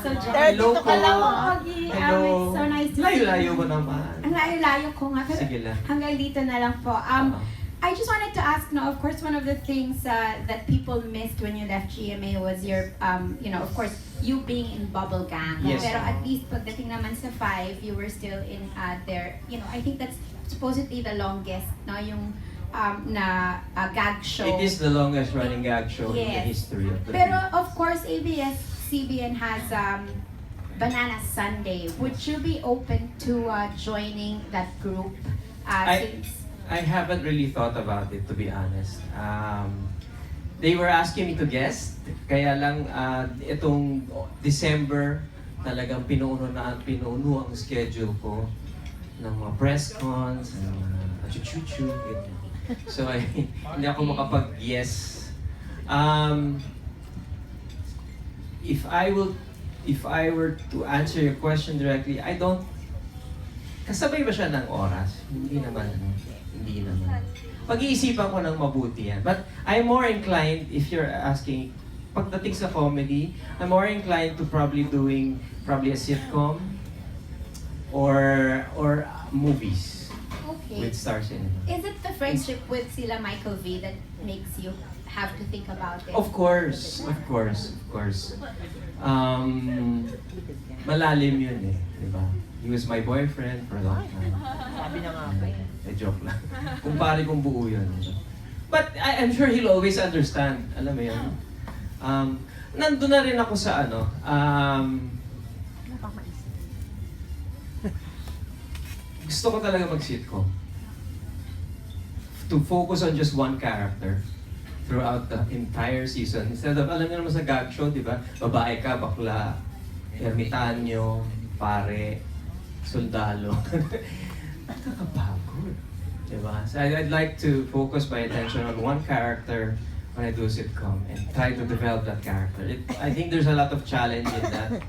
So, Jen, Hello dito ka lang, po. Pogi. Um, Hello. it's so nice to see Layo-layo you. naman. Ang layo-layo ko nga. Pero Sige lang. hanggang dito na lang po. Um, Oo. I just wanted to ask, no, of course, one of the things uh, that people missed when you left GMA was your, um, you know, of course, you being in Bubble Gang. Yes. Pero at least pagdating naman sa five, you were still in uh, there. You know, I think that's supposedly the longest, no, yung um, na uh, gag show. It is the longest running gag show in the Yes. history of the Pero of course, ABS-CBN has um, Banana Sunday. Would you be open to uh, joining that group? Uh, I- since I haven't really thought about it to be honest. Um, they were asking me to guest, kaya lang uh, itong December talagang pinuno na pinuno ang schedule ko ng mga press cons, ng mga ganyan. So I, hindi ako makapag-yes. Um, if I will, if I were to answer your question directly, I don't Kasabay ba siya ng oras? Hindi naman. Hindi naman. Pag-iisipan ko ng mabuti yan. But I'm more inclined, if you're asking, pagdating sa comedy, I'm more inclined to probably doing probably a sitcom or or movies okay. with Star Cinema. Is it the friendship with sila Michael V that makes you have to think about it? Of course, of course, of course. Um, malalim yun eh, di ba? He was my boyfriend for a long time. Sabi na nga ba eh. Eh, joke lang. Kumpare kong buo yun. But I, I'm sure he'll always understand. Alam mo yun? Um, nandun na rin ako sa ano, um, gusto ko talaga mag-sitcom. To focus on just one character throughout the entire season. Instead of, alam niyo naman sa gag show, di ba? Babae ka, bakla, ermitanyo, pare, sundalo. Nakakapagod. Di ba? So I'd, like to focus my attention on one character when I do sitcom and try to develop that character. It, I think there's a lot of challenge in that,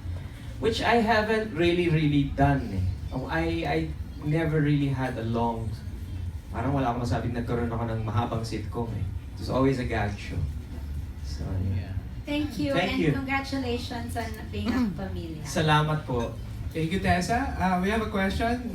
which I haven't really, really done. Eh. Oh, I, I never really had a long, parang wala akong masabing nagkaroon ako ng mahabang sitcom eh. It was always a gag show. So, yeah. Thank you Thank and you. congratulations on being a pamilya. Salamat po. Thank you, Tessa. Uh, we have a question.